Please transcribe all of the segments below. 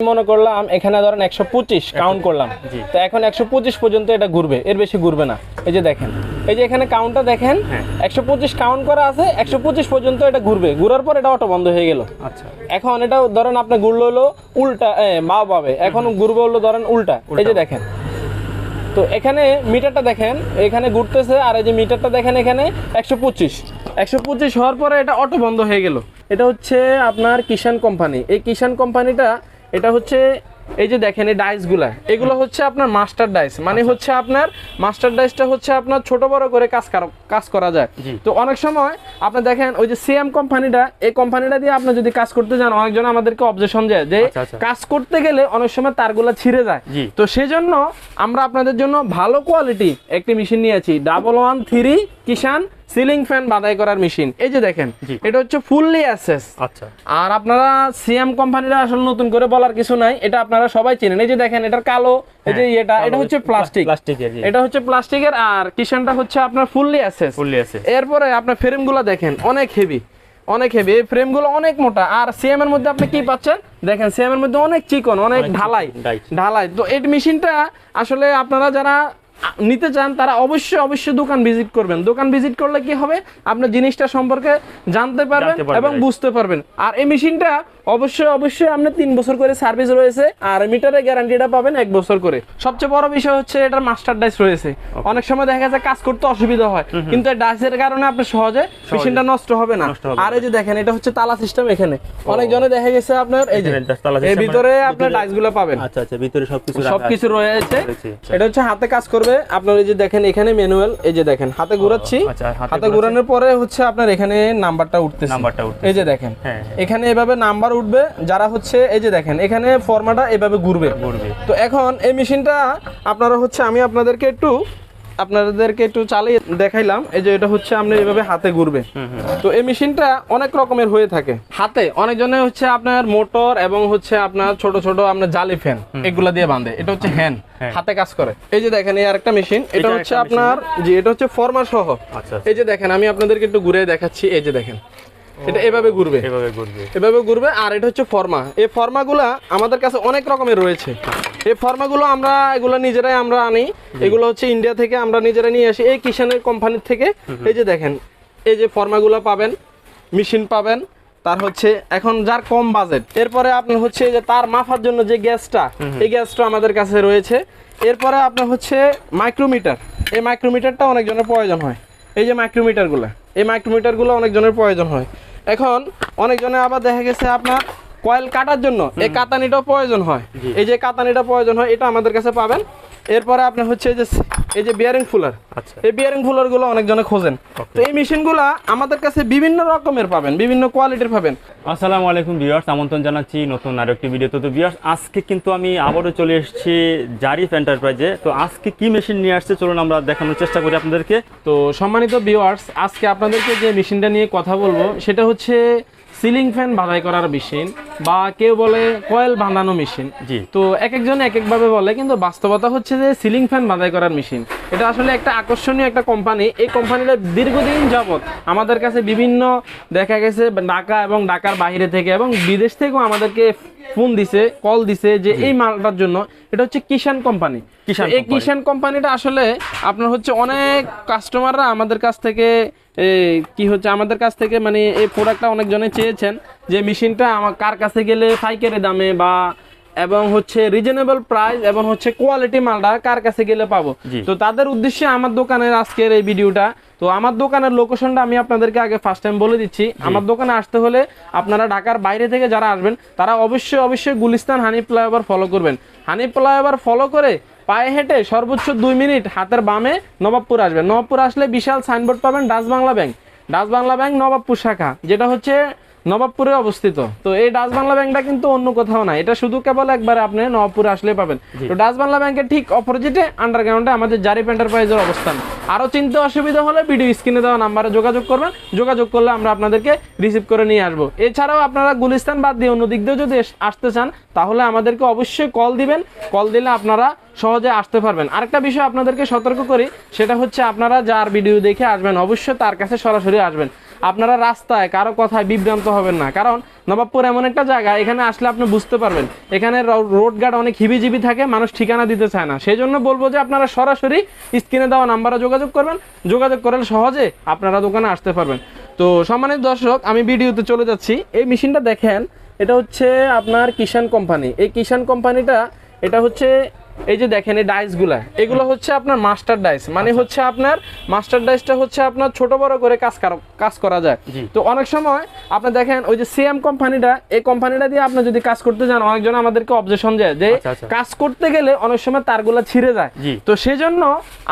মনে করলাম এখানে ধরেন একশো পঁচিশ কাউন্ট করলাম। তো এখন একশো পঁচিশ পর্যন্ত এটা ঘুরবে এর বেশি ঘুরবে না। এই যে দেখেন এই যে এখানে কাউন্টটা দেখেন হ্যাঁ। একশো পঁচিশ কাউন্ট করা আছে একশো পঁচিশ পর্যন্ত এটা ঘুরবে। ঘুরার পর এটা অটো বন্ধ হয়ে গেল। আচ্ছা। এখন এটা ধরেন আপনি ঘুরলো হলো উল্টা মা পাবে এখন ঘুরবে হলো ধরেন উল্টা। এই যে দেখেন। তো এখানে মিটারটা দেখেন এখানে ঘুরতেছে আর এই যে মিটারটা দেখেন এখানে একশো পঁচিশ। একশো পঁচিশ হওয়ার পরে এটা অটো বন্ধ হয়ে গেল। এটা হচ্ছে আপনার কিষান কোম্পানি। এই কিষান কোম্পানিটা এটা হচ্ছে এই যে দেখেন এই ডাইসগুলা এগুলো হচ্ছে আপনার মাস্টার ডাইস মানে হচ্ছে আপনার মাস্টার ডাইসটা হচ্ছে আপনার ছোট বড় করে কাজ কাজ করা যায়। তো অনেক সময় আপনি দেখেন ওই যে সিএম কোম্পানিটা এই কোম্পানিটা দিয়ে আপনি যদি কাজ করতে যান অনেকজন আমাদেরকে অবজেকশন দেয় যে আচ্ছা, আচ্ছা। কাজ করতে গেলে অনেক সময় তারগুলা ছিঁড়ে যায়। তো সেজন্য আমরা আপনাদের জন্য ভালো কোয়ালিটি একটি মেশিন নিয়েছি double one three Kishan ceiling fan বাদাই করার মেশিন। এই যে দেখেন এটা হচ্ছে ফুললি অ্যাসেস। আচ্ছা। আর আপনারা সিএম কোম্পানিটা আসলে নতুন করে বলার কিছু নাই এটা আপনারা সবাই চেনেন। এই যে দেখেন এটার কালো এই যে হ্যাঁ, এটা এটা হচ্ছে প্লাস্টিক। প্লাস্টিকের। এটা হচ্ছে প্লাস্টিকের আর কিষানটা হচ্ছে আপনার ফুললি অ্যাসেস। ফুললি আছে এরপরে আপনার ফ্রেমগুলো দেখেন অনেক হেভি অনেক হেভি এই ফ্রেমগুলো অনেক মোটা। আর সিএম এর মধ্যে আপনি কি পাচ্ছেন? দেখেন সিএম এর মধ্যে অনেক চিকন অনেক ঢালাই। ঢালাই। তো এই মেশিনটা আসলে আপনারা যারা নিতে চান তারা অবশ্যই অবশ্যই দোকান ভিজিট করবেন। দোকান ভিজিট করলে কি হবে? আপনার জিনিসটা সম্পর্কে জানতে পারবেন এবং বুঝতে পারবেন। আর এই মেশিনটা অবশ্যই অবশ্যই আপনি তিন বছর করে সার্ভিস রয়েছে আর মিটারের গ্যারান্টিটা পাবেন এক বছর করে। সবচেয়ে বড় বিষয় হচ্ছে এটার মাস্টার ডাইস রয়েছে। অনেক সময় দেখা যায় কাজ করতে অসুবিধা হয় কিন্তু ডাইসের কারণে আপনি সহজে মেশিনটা নষ্ট হবে না। আর এই যে দেখেন এটা হচ্ছে তালা সিস্টেম এখানে। অনেকজনে দেখা গেছে আপনার এই যে এর ভিতরে মানে আপনার ভিতরে- ডাইসগুলো পাবেন। আচ্ছা আচ্ছা ভিতরে সবকিছু রাখা সবকিছু। রয়েছে। আচ্ছা। এটা হচ্ছে হাতে কাজ করবে। আপনার এই যে দেখেন এখানে ম্যানুয়াল এই যে দেখেন হাতে ঘোরাচ্ছি। আচ্ছা, হাতে। ঘোরানোর পরে হচ্ছে আপনার এখানে নাম্বারটা উঠতেছে। নাম্বারটা উঠতেছে। এই যে দেখেন হ্যাঁ, হ্যাঁ। এখানে এভাবে নাম্বার উঠবে যারা হচ্ছে এই যে দেখেন এখানে ফর্মাটা এভাবে ঘুরবে। ঘুরবে। তো এখন এই মেশিনটা আপনারা হচ্ছে আমি আপনাদেরকে একটু আপনাদেরকে একটু চালিয়ে দেখাইলাম এই যে এটা হচ্ছে আপনি এভাবে হাতে ঘুরবে। তো এই মেশিনটা অনেক রকমের হয়ে থাকে। হাতে অনেকজনে হচ্ছে আপনার মোটর এবং হচ্ছে আপনার ছোট ছোট আপনার জালি ফ্যান এগুলা দিয়ে বাঁধে। এটা হচ্ছে হ্যান্ড হ্যাঁ। হাতে কাজ করে। এই যে দেখেন এই আরেকটা মেশিন এটা হচ্ছে আপনার যে এটা হচ্ছে ফর্মার সহ। আচ্ছা। এই যে দেখেন আমি আপনাদেরকে একটু ঘুরে দেখাচ্ছি এই যে দেখেন। এটা এভাবে ঘুরবে। এভাবে ঘুরবে। এভাবে ঘুরবে আর এটা হচ্ছে ফর্মা। এই ফর্মাগুলা আমাদের কাছে অনেক রকমের রয়েছে। এই ফর্মাগুলো আমরা এগুলো নিজেরাই আমরা আনি। এগুলো হচ্ছে ইন্ডিয়া থেকে আমরা নিজেরাই নিয়ে আসি। এই কিষানের কোম্পানির থেকে এই যে দেখেন এই যে ফর্মাগুলো পাবেন মেশিন পাবেন তার হচ্ছে এখন যার কম বাজেট এরপরে আপনার হচ্ছে যে তার মাফার জন্য যে গ্যাসটা এই গ্যাসটা আমাদের কাছে রয়েছে। এরপরে আপনার হচ্ছে মাইক্রোমিটার এই মাইক্রোমিটারটা অনেকজনের প্রয়োজন হয়। এই যে মাইক্রোমিটারগুলো এই মাইক্রোমিটারগুলো অনেকজনের প্রয়োজন হয়। এখন অনেকজনে আবার দেখা গেছে আপনার কয়েল কাটার জন্য এই কাতানিটাও প্রয়োজন হয়। এই যে কাতানিটা প্রয়োজন হয় এটা আমাদের কাছে পাবেন। এরপরে আপনার হচ্ছে এই যে এই যে বিয়ারিং ফুলার আচ্ছা। এই বিয়ারিং ফুলারগুলো অনেকজনে খোঁজেন। তো এই মেশিনগুলো আমাদের কাছে বিভিন্ন রকমের পাবেন বিভিন্ন কোয়ালিটির পাবেন। আসসালামু আলাইকুম ভিউয়ার্স আমন্ত্রণ জানাচ্ছি নতুন আরও একটি ভিডিওতে তো ভিউয়ার্স আজকে কিন্তু আমি আবারও চলে এসেছি জারিফ এন্টারপ্রাইজে তো আজকে কি মেশিন নিয়ে আসছে? চলুন আমরা দেখানোর চেষ্টা করি আপনাদেরকে। তো সম্মানিত ভিউয়ার্স আজকে আপনাদেরকে যে মেশিনটা নিয়ে কথা বলব সেটা হচ্ছে সিলিং ফ্যান বাঁধাই করার মেশিন বা কেউ বলে কয়েল বাঁধানো মেশিন। জি। তো এক একজন এক একভাবে বলে কিন্তু বাস্তবতা হচ্ছে যে সিলিং ফ্যান বাঁধাই করার মেশিন। এটা আসলে একটা আকর্ষণীয় একটা কোম্পানি। এই কোম্পানিটা দীর্ঘদিন যাবৎ আমাদের কাছে বিভিন্ন দেখা গেছে ঢাকা এবং ঢাকার বাইরে থেকে এবং বিদেশ থেকেও আমাদেরকে ফোন দিছে কল দিছে যে এই মালটার জন্য। এটা হচ্ছে কিষান কোম্পানি। এই। কিষান কোম্পানিটা আসলে আপনার হচ্ছে অনেক কাস্টমাররা আমাদের কাছ থেকে কি হচ্ছে আমাদের কাছ থেকে মানে এই প্রোডাক্টটা অনেকজনে চেয়েছেন যে মেশিনটা আমার কার কাছে গেলে পাইকারি দামে বা এবং হচ্ছে রিজনেবল প্রাইস এবং হচ্ছে কোয়ালিটি মালটা কার কাছে গেলে পাবো। তো তাদের উদ্দেশ্যে আমার দোকানের আজকের এই ভিডিওটা তো আমার দোকানের লোকেশনটা আমি আপনাদেরকে আগে ফার্স্ট টাইম বলে দিচ্ছি। আমার দোকানে আসতে হলে আপনারা ঢাকার বাইরে থেকে যারা আসবেন তারা অবশ্যই অবশ্যই গুলিস্তান হানি ফ্লাইওভার ফলো করবেন। হানি ফ্লাইওভার ফলো করে পায়ে হেঁটে সর্বোচ্চ দুই মিনিট হাতের বামে নবাবপুর আসবে নবাবপুর আসলে বিশাল সাইনবোর্ড পাবেন Dutch Bangla bank Dutch Bangla bank Nawabpur শাখা, যেটা হচ্ছে নবাবপুরে অবস্থিত। তো এই ডাচ বাংলা ব্যাংকটা কিন্তু অন্য কোথাও না এটা শুধু কেবল একবার আপনি নবাবপুরে আসলে পাবেন। তো ডাচ বাংলা ব্যাংকের ঠিক অপোজিটে আন্ডারগ্রাউন্ডে আমাদের জারিফ এন্টারপ্রাইজের অবস্থান। আরও চিন্তা অসুবিধা হলে ভিডিও স্ক্রিনে দেওয়া নাম্বারে যোগাযোগ করবেন। যোগাযোগ করলে আমরা আপনাদেরকে রিসিভ করে নিয়ে আসব। এছাড়াও আপনারা গুলিস্তান বাদ দিয়ে অন্য দিক দিয়েও যদি আসতে চান তাহলে আমাদেরকে অবশ্যই কল দিবেন। কল দিলে আপনারা সহজে আসতে পারবেন। আরেকটা বিষয় আপনাদেরকে সতর্ক করি সেটা হচ্ছে আপনারা যার ভিডিও দেখে আসবেন অবশ্যই তার কাছে সরাসরি আসবেন। আপনারা রাস্তায় কারও কথায় বিভ্রান্ত হবেন না। কারণ নবাবপুর এমন একটা জায়গা, এখানে আসলে আপনি বুঝতে পারবেন। এখানে রোড গার্ড অনেক হিবিজিবি থাকে, মানুষ ঠিকানা দিতে চায় না। সেই জন্য বলব যে আপনারা সরাসরি স্ক্রিনে দেওয়া নাম্বারে যোগাযোগ করবেন। যোগাযোগ করলে সহজে আপনারা দোকানে আসতে পারবেন। তো সম্মানিত দর্শক, আমি ভিডিওতে চলে যাচ্ছি। এই মেশিনটা দেখেন, এটা হচ্ছে আপনার কিষান কোম্পানি। এই কিষান কোম্পানিটা, এটা হচ্ছে এই যে দেখেন এই ডাইসগুলা এগুলো হচ্ছে আপনার মাস্টার ডাইস মানে হচ্ছে আপনার মাস্টার ডাইসটা হচ্ছে আপনার ছোট বড় করে কাজ কাজ করা যায় তো অনেক সময় আপনি দেখেন ওই যে সিএম কোম্পানিটা এই কোম্পানিটা দিয়ে আপনি যদি কাজ করতে যান অনেকজন আমাদেরকে অবজেকশন দেয় যে আচ্ছা, আচ্ছা। কাজ করতে গেলে অনেক সময় তারগুলা ছিঁড়ে যায়। তো সেজন্য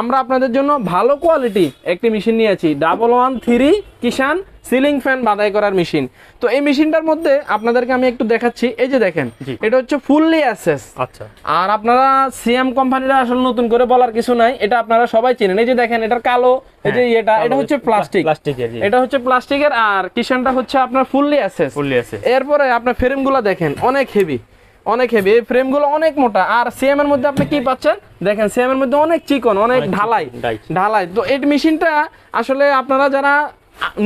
আমরা আপনাদের জন্য ভালো কোয়ালিটি একটি মেশিন নিয়েছি double one three Kishan ceiling fan বাদাই করার মেশিন। তো এই মেশিনটার মধ্যে আপনাদেরকে আমি একটু দেখাচ্ছি। এই যে দেখেন এটা হচ্ছে ফুললি অ্যাসেস। আচ্ছা। আর আপনারা সিএম কোম্পানিটা আসলে নতুন করে বলার কিছু নাই এটা আপনারা সবাই চেনেন। এই যে দেখেন এটার কালো এই যে হ্যাঁ, এটা এটা হচ্ছে প্লাস্টিক। প্লাস্টিকের জি। এটা হচ্ছে প্লাস্টিকের আর কিষানটা হচ্ছে আপনার ফুললি অ্যাসেস। ফুললি আছে এরপরে আপনার ফ্রেমগুলো দেখেন অনেক হেভি অনেক হেভি। এই ফ্রেমগুলো অনেক মোটা। আর সিএম এর মধ্যে আপনি কি পাচ্ছেন? দেখেন সিএম এর মধ্যে অনেক চিকন অনেক ঢালাই। ঢালাই। তো এই মেশিনটা আসলে আপনারা যারা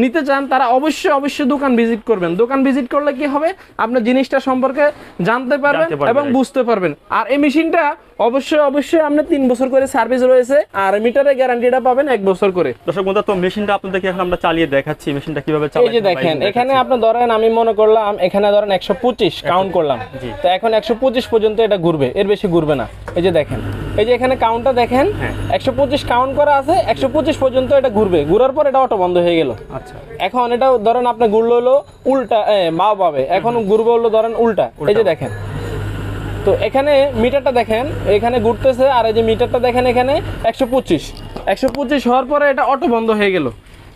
নিতে চান তারা অবশ্যই অবশ্যই দোকান ভিজিট করবেন। দোকান ভিজিট করলে কি হবে? আপনার জিনিসটা সম্পর্কে জানতে পারবেন এবং বুঝতে পারবেন। আর এই মেশিনটা অবশ্যই অবশ্যই আপনি তিন বছর করে সার্ভিস রয়েছে আর মিটারের গ্যারান্টিটা পাবেন এক বছর করে। দর্শক বন্ধু তো মেশিনটা আপনাদেরকে এখন আমরা চালিয়ে দেখাচ্ছি। মেশিনটা কীভাবে এই যে দেখেন এখানে আপনি ধরেন আমি মনে করলাম এখানে ধরেন একশো পঁচিশ কাউন্ট করলাম। তো এখন একশো পঁচিশ পর্যন্ত এটা ঘুরবে এর বেশি ঘুরবে না। এই যে দেখেন এই যে এখানে কাউন্টটা দেখেন হ্যাঁ। একশো পঁচিশ কাউন্ট করা আছে একশো পঁচিশ পর্যন্ত এটা ঘুরবে। ঘুরার পর এটা অটো বন্ধ হয়ে গেল। আচ্ছা। এখন এটা ধরেন আপনি ঘুরলো হলো উল্টা মা পাবে। এখন ঘুরবে হলো ধরেন উল্টা। এই যে দেখেন তো এখানে মিটারটা দেখেন এখানে ঘুরতেছে আর এই যে মিটারটা দেখেন এখানে একশো পঁচিশ। একশো পঁচিশ হওয়ার পরে এটা অটো বন্ধ হয়ে গেল।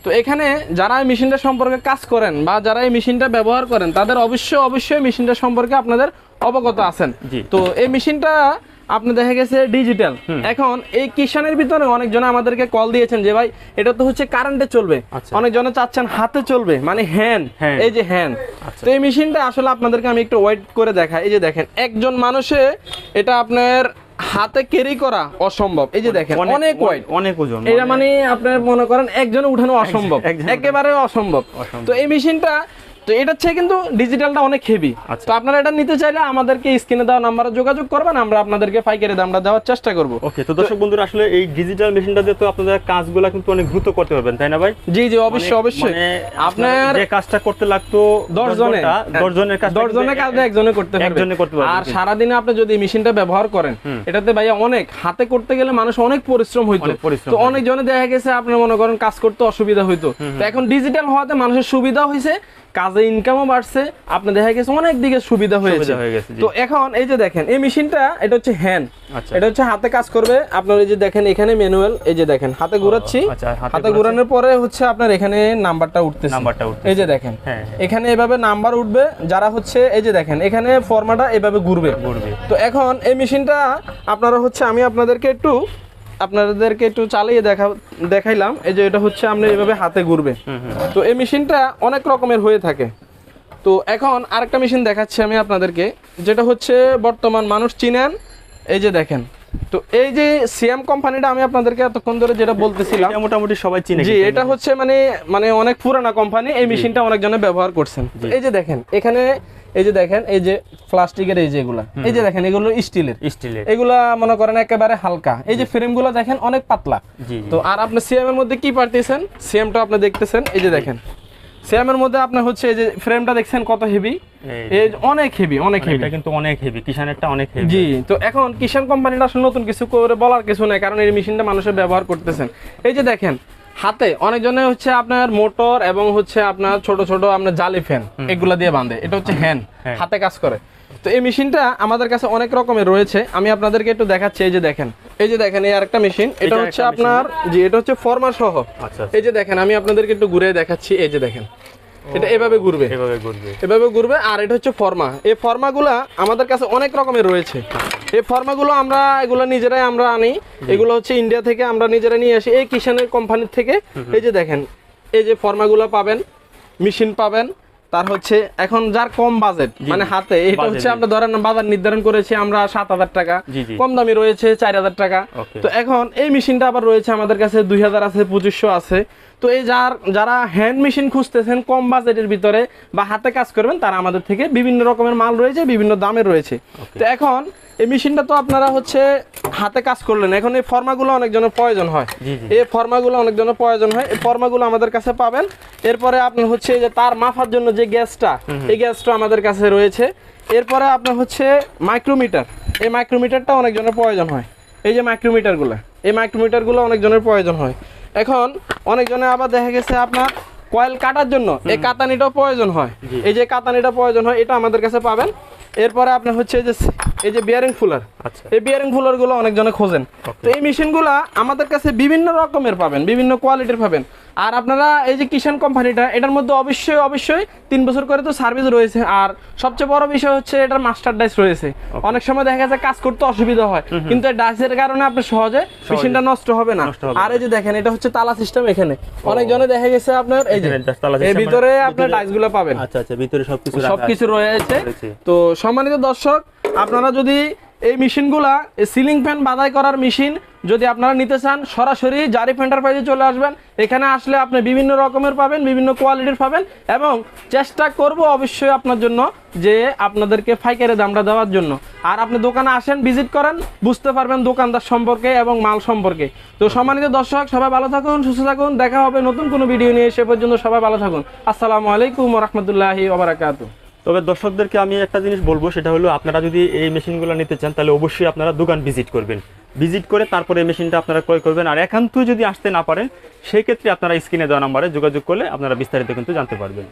তো এখানে যারা এই মেশিনটা সম্পর্কে কাজ করেন বা যারা এই মেশিনটা ব্যবহার করেন তাদের অবশ্যই অবশ্যই মেশিনটা সম্পর্কে আপনাদের অবগত আছেন। তো এই মেশিনটা আপনি দেখা গেছে ডিজিটাল এখন এই কিষানের ভিতরে অনেকজন আমাদেরকে কল দিয়েছেন যে ভাই এটা তো হচ্ছে কারেন্টে চলবে। আচ্ছা। অনেকজনে চাচ্ছেন হাতে চলবে মানে হ্যান্ড এই যে হ্যান্ড আচ্ছা। তো এই মেশিনটা আসলে আপনাদেরকে আমি একটু ওয়েট করে দেখাই। এই যে দেখেন একজন মানুষে এটা আপনার হাতে ক্যারি করা অসম্ভব। এই যে দেখেন অনেক ওয়েট অনেক ওজন এটা মানে আপনার মনে করেন একজনে উঠানো অসম্ভব। একেবারে অসম্ভব। অসম্ভব। তো এই মেশিনটা তো এটা হচ্ছে কিন্তু ডিজিটালটা অনেক হেভি আচ্ছা। তো আপনারা এটা নিতে চাইলে আমাদেরকে স্ক্রিনে দেওয়া নাম্বারে যোগাযোগ করবেন আমরা আপনাদেরকে পাইকারি দামটা দেওয়ার চেষ্টা করব। ওকে তো দর্শক বন্ধুরা আসলে এই ডিজিটাল মেশিনটা দিয়ে তো আপনাদের কাজগুলো কিন্তু অনেক দ্রুত করতে পারবেন তাই না ভাই? জি জি অবশ্যই মানে- অবশ্যই মানে আপনার যে কাজটা করতে লাগতো দশ জনে দশ জনের কাজ দশ জনের কাজ একজনে করতে পারবে। একজনে করতে পারবে, আর জি। সারাদিনে আপনি যদি মেশিনটা ব্যবহার করেন এটাতে ভাইয়া অনেক হাতে করতে গেলে মানুষ অনেক পরিশ্রম হইতো। তো অনেক জনে দেখা গেছে আপনি মনে করেন কাজ করতে অসুবিধা হইতো। তো এখন ডিজিটাল হওয়াতে মানুষের সুবিধা হয়েছে কাজে ইনকামও বাড়ছে আপনি দেখা গেছে অনেক দিকে সুবিধা হয়েছে হয়ে গেছে, তো এখন এই যে দেখেন এই মেশিনটা এটা হচ্ছে হ্যান্ড আচ্ছা। এটা হচ্ছে হাতে কাজ করবে আপনার এই যে দেখেন এখানে ম্যানুয়াল এই যে দেখেন হাতে ঘোরাচ্ছি আচ্ছা, হাতে। ঘোরানোর পরে হচ্ছে আপনার এখানে নাম্বারটা উঠতেছে নাম্বারটা উঠতেছে। এই যে দেখেন হ্যাঁ। এখানে এভাবে নাম্বার উঠবে যারা হচ্ছে এই যে দেখেন এখানে ফর্মাটা এভাবে ঘুরবে ঘুরবে। তো এখন এই মেশিনটা আপনারা হচ্ছে আমি আপনাদেরকে একটু আপনাদেরকে একটু চালিয়ে দেখা দেখাইলাম। এই যে এটা হচ্ছে আপনি এভাবে হাতে ঘুরবে। তো এই মেশিনটা অনেক রকমের হয়ে থাকে। তো এখন আরেকটা মেশিন দেখাচ্ছি আমি আপনাদেরকে যেটা হচ্ছে বর্তমান মানুষ চিনেন। এই যে দেখেন। তো এই যে সিএম কোম্পানিটা আমি আপনাদেরকে এতক্ষণ ধরে যেটা বলতেছিলাম মোটামুটি সবাই চিনে জি এটা হচ্ছে মানে মানে অনেক পুরানা কোম্পানি এই মেশিনটা অনেকজনে ব্যবহার করছেন। এই যে দেখেন এখানে এই যে দেখেন এই যে প্লাস্টিকের এই যে এগুলা এই যে দেখেন এগুলো স্টিলের। স্টিলের। এগুলা মনে করেন একেবারে হালকা। এই যে ফ্রেমগুলো দেখেন অনেক পাতলা। তো আর আপনি সিএম এর মধ্যে কি পারতেছেন? সিএমটা আপনি দেখতেছেন এই যে দেখেন। সিএম এর মধ্যে আপনি হচ্ছে এই যে ফ্রেমটা দেখছেন কত হেভি এই- এই অনেক হেভি অনেক হেভি এটা কিন্তু অনেক হেভি কিষানেরটা অনেক হেভি জি তো এখন কিষান কোম্পানিটা আসলে নতুন কিছু করে বলার কিছু নাই কারণ এই মেশিনটা মানুষের ব্যবহার করতেছেন। এই যে দেখেন হাতে অনেকজনে হচ্ছে আপনার মোটর এবং হচ্ছে আপনার ছোট ছোট আপনার জালি ফ্যান এগুলা দিয়ে বাঁধে। এটা হচ্ছে হ্যান্ড হ্যাঁ। হাতে কাজ করে। তো এই মেশিনটা আমাদের কাছে অনেক রকমের রয়েছে। আমি আপনাদেরকে একটু দেখাচ্ছি এই যে দেখেন। এই যে দেখেন এই আরেকটা মেশিন। এটা হচ্ছে আপনার জি এটা হচ্ছে ফর্মা সহ। আচ্ছা এই যে দেখেন আমি আপনাদেরকে একটু ঘুরে দেখাচ্ছি। এই যে দেখেন এটা এভাবে ঘুরবে। এভাবে ঘুরবে। এভাবে ঘুরবে আর এটা হচ্ছে ফর্মা এই ফর্মাগুলা আমাদের কাছে অনেক রকমের রয়েছে। এই ফর্মাগুলো আমরা এগুলো নিজেরাই আমরা আনি এগুলো হচ্ছে ইন্ডিয়া থেকে আমরা নিজেরা নিয়ে আসি। এই কিষানের কোম্পানির থেকে এই যে দেখেন এই যে ফর্মাগুলো পাবেন মেশিন পাবেন তার হচ্ছে এখন যার কম বাজেট মানে হাতে এটা হচ্ছে আমরা ধরেন বাজার নির্ধারণ করেছি আমরা সাত হাজার টাকা। কম দামি রয়েছে চার হাজার টাকা। তো এখন এই মেশিনটা আবার রয়েছে আমাদের কাছে দুই হাজার আছে পঁচিশশো আছে। তো এই যার যারা হ্যান্ড মেশিন খুঁজতেছেন কম বাজেটের ভিতরে বা হাতে কাজ করবেন তারা আমাদের থেকে বিভিন্ন রকমের মাল রয়েছে বিভিন্ন দামের রয়েছে। তো এখন এই মেশিনটা তো আপনারা হচ্ছে হাতে কাজ করলেন। এখন এই ফর্মাগুলো অনেকজনের প্রয়োজন হয়। এই ফর্মাগুলো অনেকজনের প্রয়োজন হয়। এই ফর্মাগুলো আমাদের কাছে পাবেন। এরপরে আপনার হচ্ছে এই যে তার মাফার জন্য যে গ্যাসটা এই গ্যাসটা আমাদের কাছে রয়েছে। এরপরে আপনার হচ্ছে মাইক্রোমিটার এই মাইক্রোমিটারটা অনেকজনের প্রয়োজন হয়। এই যে মাইক্রোমিটারগুলো এই মাইক্রোমিটারগুলো অনেকজনের প্রয়োজন হয়। এখন অনেকজনের আবার দেখা গেছে আপনার কয়েল কাটার জন্য। এই কাতানিটাও প্রয়োজন হয়। এই যে কাতানিটা প্রয়োজন হয় এটা আমাদের কাছে পাবেন। এরপরে আপনার হচ্ছে এই যে এই যে বিয়ারিং ফুলার আচ্ছা। এই বিয়ারিং ফুলারগুলো অনেকজনে খোঁজেন। তো এই মেশিনগুলো আমাদের কাছে বিভিন্ন রকমের পাবেন বিভিন্ন কোয়ালিটির পাবেন। আর আপনারা এই যে কিষান কোম্পানিটা এটার মধ্যে অবশ্যই অবশ্যই তিন বছর করে তো সার্ভিস রয়েছে। আর সবচেয়ে বড় বিষয় হচ্ছে এটার মাস্টার ডাইস রয়েছে। অনেক সময় দেখা যাচ্ছে কাজ করতে অসুবিধা হয় কিন্তু এই ডাইসের কারণে আপনি সহজে মেশিনটা নষ্ট হবে না। আর এই যে দেখেন এটা হচ্ছে তালা সিস্টেম এখানে। অনেকজনে দেখা গেছে আপনার এই যে তালা এর ভিতরে মানে আপনার ডাইসগুলো পাবেন। আচ্ছা আচ্ছা ভিতরে সবকিছু রাখা সবকিছু। রয়েছে। তো সম্মানিত দর্শক আপনারা যদি এই মেশিনগুলা সিলিং ফ্যান বাদাই করার মেশিন যদি আপনারা নিতে চান, সরাসরি জারিফ এন্টারপ্রাইজে চলে আসবেন। এখানে আসলে আপনি বিভিন্ন রকমের পাবেন, বিভিন্ন কোয়ালিটির পাবেন এবং চেষ্টা করব অবশ্যই আপনার জন্য যে আপনাদেরকে ফাইকারি দামটা দেওয়ার জন্য। আর আপনি দোকানে আসেন ভিজিট করেন, বুঝতে পারবেন দোকানদার সম্পর্কে এবং মাল সম্পর্কে। তো সম্মানিত দর্শক, সবাই ভালো থাকুন, সুস্থ থাকুন, দেখা হবে নতুন কোনো ভিডিও নিয়ে, সে পর্যন্ত সবাই ভালো থাকুন। আসসালামু আলাইকুম রহমতুল্লাহি ওবরাকাতু তবে দর্শকদেরকে আমি একটা জিনিস বলব, সেটা হলো আপনারা যদি এই মেশিনগুলো নিতে চান, তাহলে অবশ্যই আপনারা দোকান ভিজিট করবেন। ভিজিট করে তারপরে এই মেশিনটা আপনারা ক্রয় করবেন। আর একান্তই যদি আসতে না পারেন সেই ক্ষেত্রে আপনারা স্ক্রিনে দেওয়া নাম্বারে যোগাযোগ করলে আপনারা বিস্তারিত কিন্তু জানতে পারবেন।